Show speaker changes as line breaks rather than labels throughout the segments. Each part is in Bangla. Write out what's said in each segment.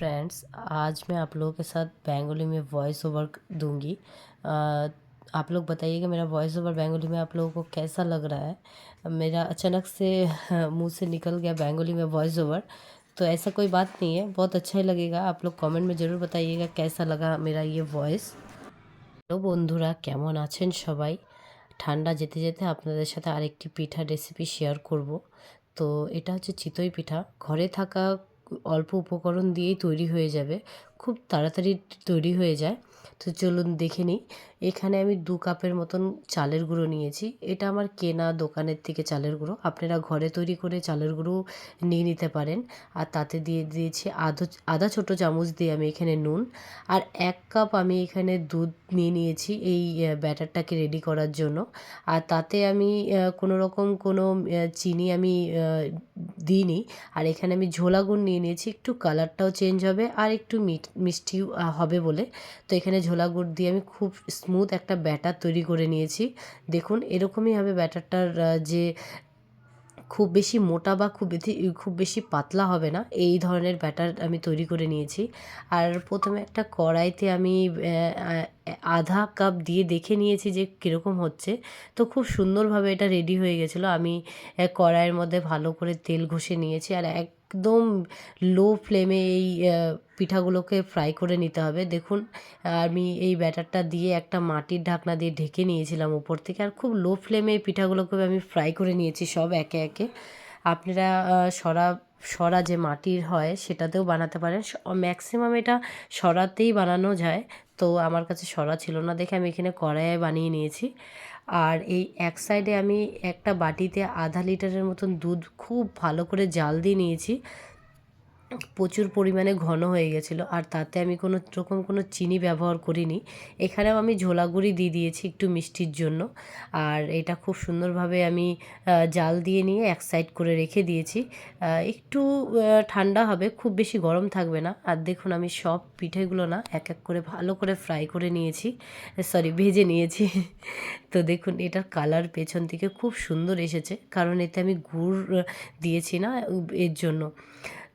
फ्रेंड्स आज मैं आप लोगों के साथ बंगाली में वॉइस ओवर दूंगी अ, आप लोग बताइएगा मेरा वॉइस ओवर बंगाली में आप लोगों को कैसा लग रहा है मेरा अचानक से मुंह से निकल गया बंगाली में वॉइस ओवर तो ऐसा कोई बात नहीं है बहुत अच्छा ही लगेगा आप लोग कमेंट में ज़रूर बताइएगा कैसा लगा मेरा ये ভয়েস হ্যালো বন্ধুরা কেমন আছেন সবাই ঠান্ডা যেতে যেতে আপনাদের সাথে আরেকটি পিঠা রেসিপি শেয়ার করব তো এটা হচ্ছে চিতই পিঠা ঘরে থাকা অল্প উপকরণ দিয়েই তৈরি হয়ে যাবে। খুব তাড়াতাড়ি তৈরি হয়ে যায়। তো চলুন দেখে নিই। এখানে আমি দু কাপের মতন চালের গুঁড়ো নিয়েছি। এটা আমার কেনা দোকানের থেকে চালের গুঁড়ো। আপনারা ঘরে তৈরি করে চালের গুঁড়ো নিয়ে নিতে পারেন। আর তাতে দিয়ে দিয়েছি আধো, আধা ছোটো চামচ দিয়ে আমি এখানে নুন। আর এক কাপ আমি এখানে দুধ নিয়ে নিয়েছি এই ব্যাটারটাকে রেডি করার জন্য। আর তাতে আমি কোনো রকম কোনো চিনি আমি দিইনি। আর এখানে আমি ঝোলা গুড় নিয়ে নিয়েছি, একটু কালারটাও চেঞ্জ হবে আর একটু মিষ্টি হবে বলে। তো এখানে ঝোলা গুড় দিয়ে আমি খুব স্মুথ একটা ব্যাটার তৈরি করে নিয়েছি। দেখুন, এরকমই হবে ব্যাটারটার যে খুব বেশি মোটা বা খুব বেশি খুব বেশি পাতলা হবে না, এই ধরনের ব্যাটার আমি তৈরি করে নিয়েছি। আর প্রথমে একটা কড়াইতে আমি আধা কাপ দিয়ে দেখে নিয়েছি যে কীরকম হচ্ছে। তো খুব সুন্দরভাবে এটা রেডি হয়ে গেছিল। আমি কড়াইয়ের মধ্যে ভালো করে তেল ঘষে নিয়েছি আর একদম লো ফ্লেমে এই পিঠাগুলোকে ফ্রাই করে নিতে হবে। দেখুন, আমি এই ব্যাটারটা দিয়ে একটা মাটির ঢাকনা দিয়ে ঢেকে নিয়েছিলাম উপর থেকে আর খুব লো ফ্লেমে এই পিঠাগুলোকে আমি ফ্রাই করে নিয়েছি সব একে একে। আপনারা সরা সরা যে মাটির হয় সেটাতেও বানাতে পারেন। ম্যাক্সিমাম এটা সরাতেই বানানো যায়। তো আমার কাছে সরা ছিল না, দেখে আমি এখানে কড়াইয়ে বানিয়ে নিয়েছি। আর এই এক সাইডে আমি একটা বাটিতে আধা লিটারের মতন দুধ খুব ভালো করে জাল দিয়ে নিয়েছি। প্রচুর পরিমাণে ঘন হয়ে গেছিল, আর তাতে আমি কোনো রকম কোনো চিনি ব্যবহার করিনি। এখানেও আমি ঝোলাগুড়ি দিয়ে দিয়েছি একটু মিষ্টির জন্য, আর এটা খুব সুন্দরভাবে আমি জাল দিয়ে নিয়ে এক সাইড করে রেখে দিয়েছি। একটু ঠান্ডা হবে, খুব বেশি গরম থাকবে না। আর দেখুন আমি সব পিঠেগুলো না এক এক করে ভালো করে ফ্রাই করে নিয়েছি সরি ভেজে নিয়েছি। তো দেখুন এটার কালার পেছন থেকে খুব সুন্দর এসেছে, কারণ এতে আমি গুড় দিয়েছি না, এর জন্য।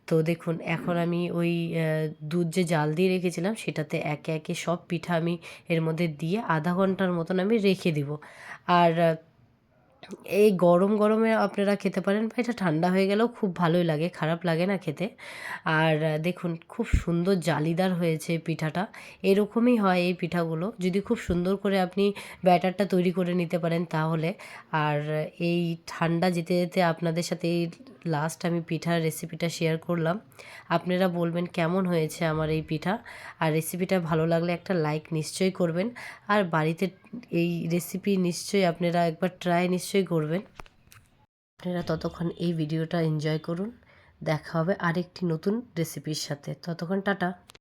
তো দেখুন এখন আমি ওই দুধ যে জাল দিয়ে রেখেছিলাম সেটাতে একে একে সব পিঠা আমি এর মধ্যে দিয়ে আধা ঘণ্টার মতন আমি রেখে দিব। আর এই গরম গরমে আপনারা খেতে পারেন বা এটা ঠান্ডা হয়ে গেলেও খুব ভালোই লাগে খারাপ লাগে না খেতে। আর দেখুন খুব সুন্দর জালিদার হয়েছে পিঠাটা। এরকমই হয় এই পিঠাগুলো। যদি খুব সুন্দর করে আপনি ব্যাটারটা তৈরি করে নিতে পারেন তাহলে। আর এই ঠান্ডা যেতে যেতে আপনাদের সাথে এই লাস্ট আমি পিঠার রেসিপিটা শেয়ার করলাম। আপনারা বলবেন, কেমন হয়েছে আমার এই পিঠা? আর রেসিপিটা ভালো লাগলে একটা লাইক নিশ্চয়ই করবেন। আর বাড়িতে এই রেসিপি নিশ্চয়ই আপনারা একবার ট্রাই নিশ্চয়ই করবেন। আপনারা ততক্ষণ এই ভিডিওটা এনজয় করুন। দেখা হবে আরেকটি নতুন রেসিপির সাথে। ততক্ষণ টাটা।